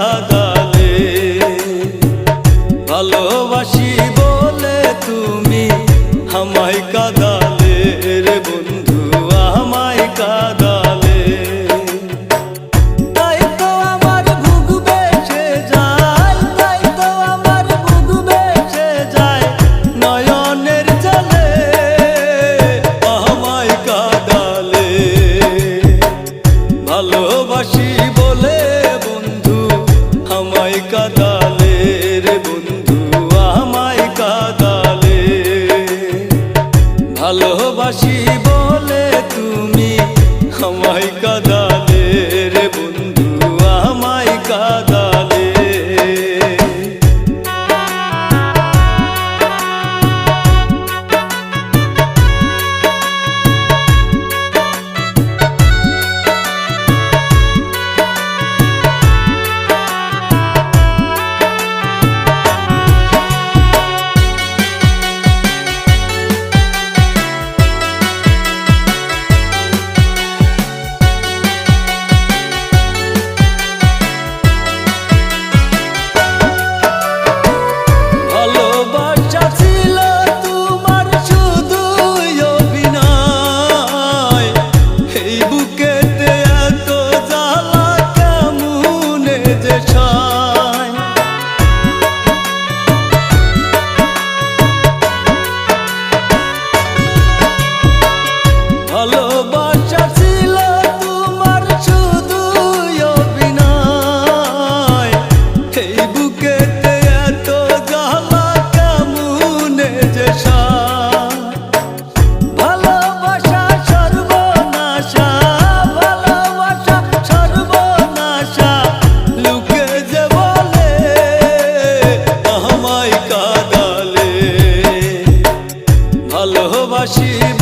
কাদালে ভালোবাসি বলে তুমি আমায় কাদালে। রে বন্ধু আমায় কাদ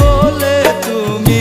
বলে তুমি